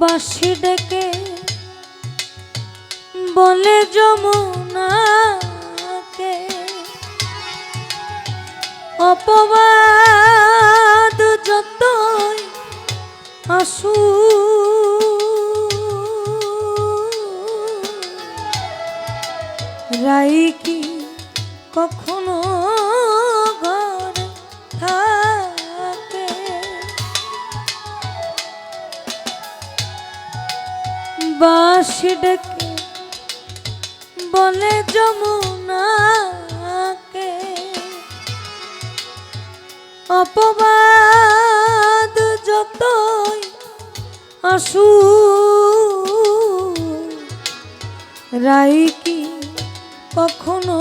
বাঁশি ডেকে বলে যমুনাকে অপবাদ যতই আসু রাই কি কখনো বাঁশি ডেকে বলে যমুনাকে। অপবাদ যতই আসু রাই কি কখনো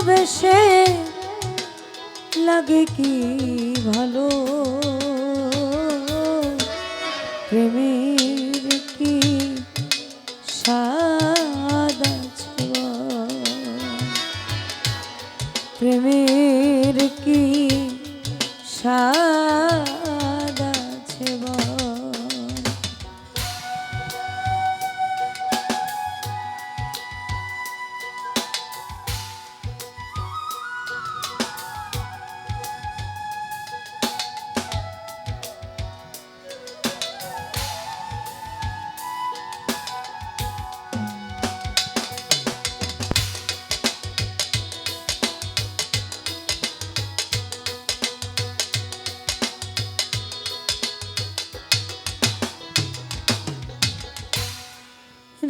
ভালোবেসে লাগে কি ভালো প্রেমের কি? প্রেমের কি স্বাদ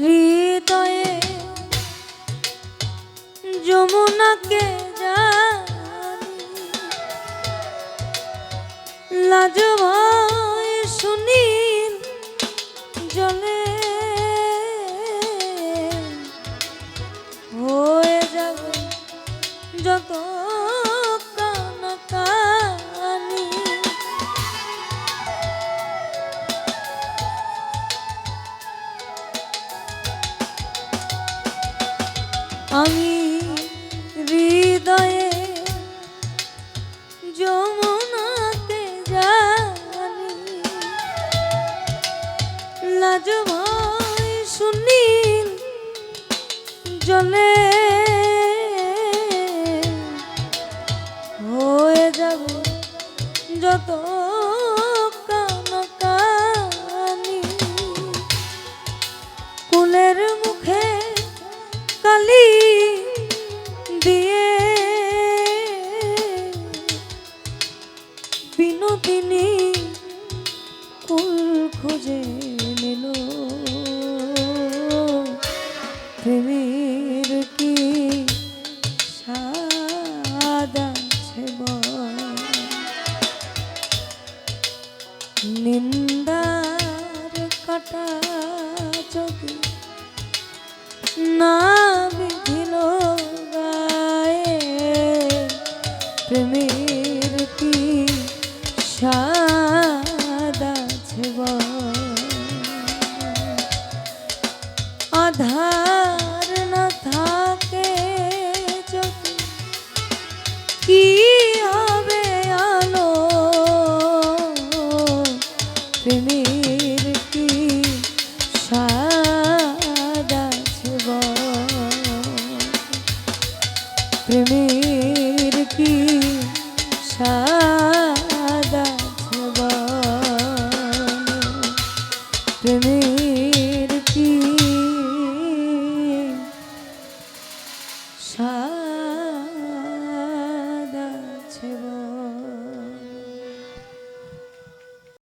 হৃদয়ে যমুনাকে লাজ ভয় সুনীল জলে হয়ে যাবে যত আমি হৃদয়ে যমুনাতে জানি। লাজ সুনীল জলে হয়ে যাবে যত বিনোদিনী কুল খুঁজে নিল প্রেমের কি বল? নিন্দার কাটা যদি না প্রেমের কি সাদা প্রেমের কি